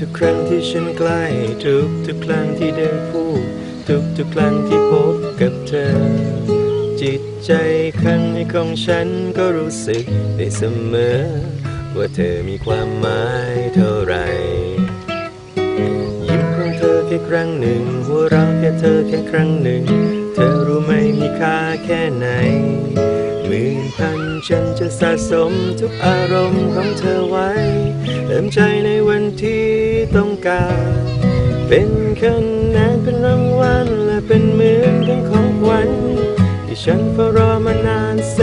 ทุกครั้งที่ฉันใกล้ทุกทุกครั้งที่ได้พูด ทุกทุกครั้งที่พบกับเธอ จิตใจข้างในของฉันก็รู้สึกได้เสมอ ว่าเธอมีความหมายเท่าไหร่ยิ้มของเธอแค่ครั้งหนึ่ง หัวเราะแค่เธอแค่ครั้งหนึ่ง เธอรู้ไหมมีค่าแค่ไหนหมื่นพันฉันจะสะสมทุกอารมณ์ของเธอไว้เติมใจในวันที่ ต้องการ เป็นคะแนนเป็นรางวัลและเป็นเหมือนเป็นของขวัญที่ฉันเฝ้ารอมานานแส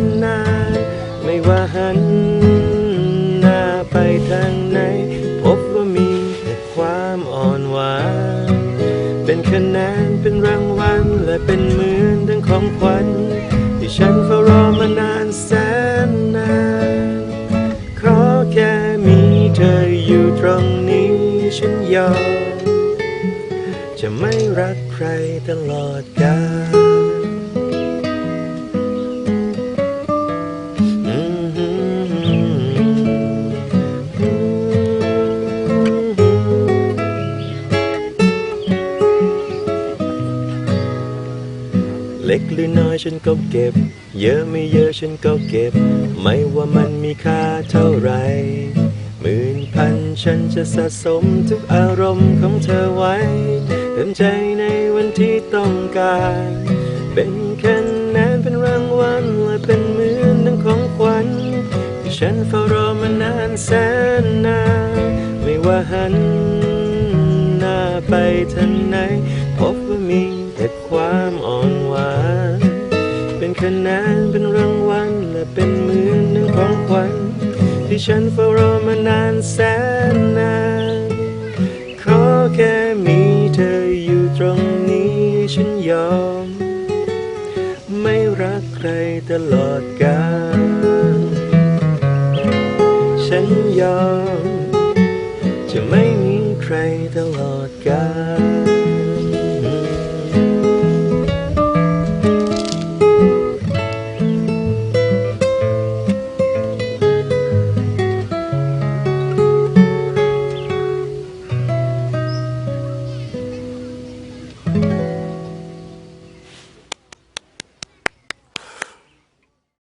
นนาน ไม่ว่าหันหน้าไปทางไหน พบว่ามีแต่ความอ่อนหวานเป็นคะแนนเป็นรางวัลและเป็นเหมือนดังของขวัญที่ฉันเฝ้ารอมานานแสน ฉันยอม จะไม่รักใครตลอดกาลเล็กหรือน้อยฉันก็เก็บ เยอะไม่เยอะฉันก็เก็บ ไม่ว่ามันมีค่าเท่าไหรหมื่ ฉันจะสะสมทุกอารมณ์ของเธอไว้เต็มใจในวันที่ต้องการ เป็นคะแนนเป็นรางวัลและเป็นเหมือนดังของขวัญที่ฉันเฝ้ารอมานานแสนนานไม่ว่าหันหน้าไปทางไหนพบว่ามีแต่ความ ที่ฉันเฝ้ารอมานานแสนนานขอแค่มีเธออยู่ตรงนี้ฉันยอม ไม่รักใครตลอดกาลฉันยอม